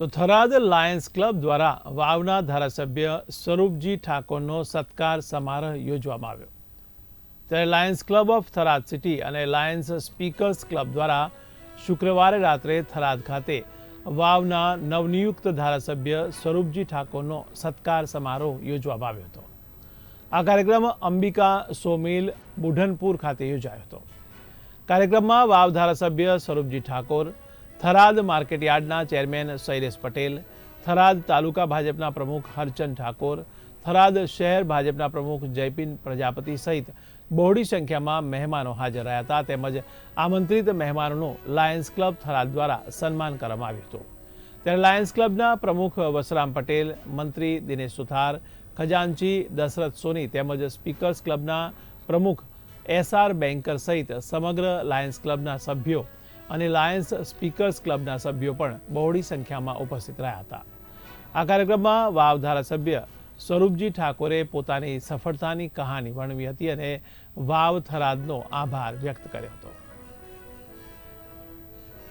તો Tharad Lions club દ્વારા વાવના ધારાસભ્ય સ્વરૂપજી ઠાકોરનો સત્કાર સમારોહ યોજવામાં આવ્યો. ત્યારે Lions Club of Tharad city અને લાયન્સ સ્પીકર્સ ક્લબ દ્વારા શુક્રવારે રાત્રે થરાદ ખાતે વાવના નવનિયુક્ત ધારાસભ્ય સ્વરૂપજી ઠાકોરનો સત્કાર સમારોહ યોજવામાં આવ્યો હતો. આ કાર્યક્રમ અંબિકા સોમિલ બુઢનપુર ખાતે યોજાયો હતો. કાર્યક્રમમાં વાવ ધારાસભ્ય સ્વરૂપજી ઠાકોર થરાદ માર્કેટયાર્ડના ચેરમેન શૈલેષ પટેલ, થરાદ તાલુકા ભાજપના પ્રમુખ હરચંદ ઠાકોર, થરાદ શહેર ભાજપના પ્રમુખ જયપિન પ્રજાપતિ સહિત બહોળી સંખ્યામાં મહેમાનો હાજર રહ્યા હતા. તેમજ આમંત્રિત મહેમાનોનું લાયન્સ ક્લબ થરાદ દ્વારા સન્માન કરવામાં આવ્યું હતું. ત્યારે લાયન્સ ક્લબના પ્રમુખ વસરામ પટેલ, મંત્રી દિનેશ સુથાર, ખજાનચી દશરથ સોની તેમજ સ્પીકર્સ ક્લબના પ્રમુખ એસઆર બેન્કર સહિત સમગ્ર લાયન્સ ક્લબના સભ્યો અને લાયન્સ સ્પીકર્સ ક્લબના સભ્યો પણ બહોળી સંખ્યામાં ઉપસ્થિત રહ્યા હતા. આ કાર્યક્રમમાં વાવ ધારાસભ્ય સ્વરૂપજી ઠાકોરે પોતાની સફળતાની કહાની વર્ણવી હતી અને વાવ થરાદનો આભાર વ્યક્ત કર્યો હતો.